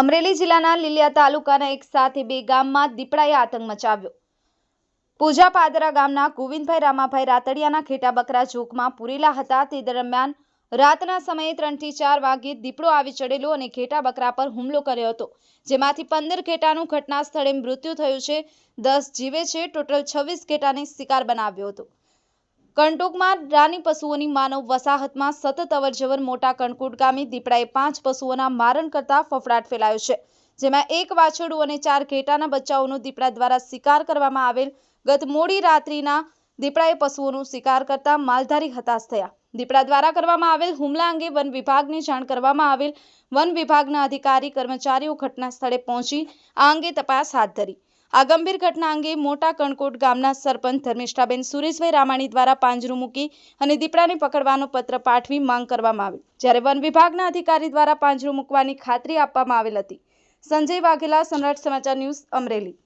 અમરેલી જિલ્લાના લીલિયા તાલુકાના એક સાથે બે ગામમાં દીપડાએ આતંક મચાવ્યો. પૂજા પાદરા ગામના ગોવિંદભાઈ રામાભાઈ રાતડિયાના ખેટા બકરા જોખમાં પૂરેલા હતા. તે દરમિયાન રાતના સમયે ત્રણથી ચાર વાગે દીપડો આવી ચડેલો અને ઘેટા બકરા પર હુમલો કર્યો હતો. જેમાંથી પંદર ઘેટાનું ઘટના સ્થળે મૃત્યુ થયું છે. દસ જીવે છે. ટોટલ છવ્વીસ ઘેટાને શિકાર બનાવ્યો હતો. કંટોકમાં રાની પશુઓની માનવ વસાહતમાં સતત અવરજવર મોટા કણકોટ ગામે દીપડાએ પાંચ પશુઓના મારણ કરતા ફફડાટ ફેલાયો છે. જેમાં એક વાછરડું અને ચાર ઘેટાના બચ્ચાઓનો દીપડા દ્વારા શિકાર કરવામાં આવેલ ગત મોડી રાત્રિના દીપડાએ પશુઓનો શિકાર કરતા માલધારી હતાશ થયા. દીપડા દ્વારા કરવામાં આવેલ હુમલા અંગે વન વિભાગને જાણ કરવામાં આવેલ વન વિભાગના અધિકારી કર્મચારીઓ ઘટના સ્થળે પહોંચી આ અંગે તપાસ હાથ ધરી. આ ગંભીર ઘટના અંગે મોટા કણકોટ ગામના સરપંચ ધર્મિષ્ઠાબેન સુરેશભાઈ રામાણી દ્વારા પાંજરું મૂકી અને દીપડાને પકડવાનો પત્ર પાઠવી માંગ કરવામાં આવી. જ્યારે વન વિભાગના અધિકારી દ્વારા પાંજરું મૂકવાની ખાતરી આપવામાં આવેલ હતી. સંજય વાઘેલા સમ્રાટ સમાચાર ન્યૂઝ અમરેલી.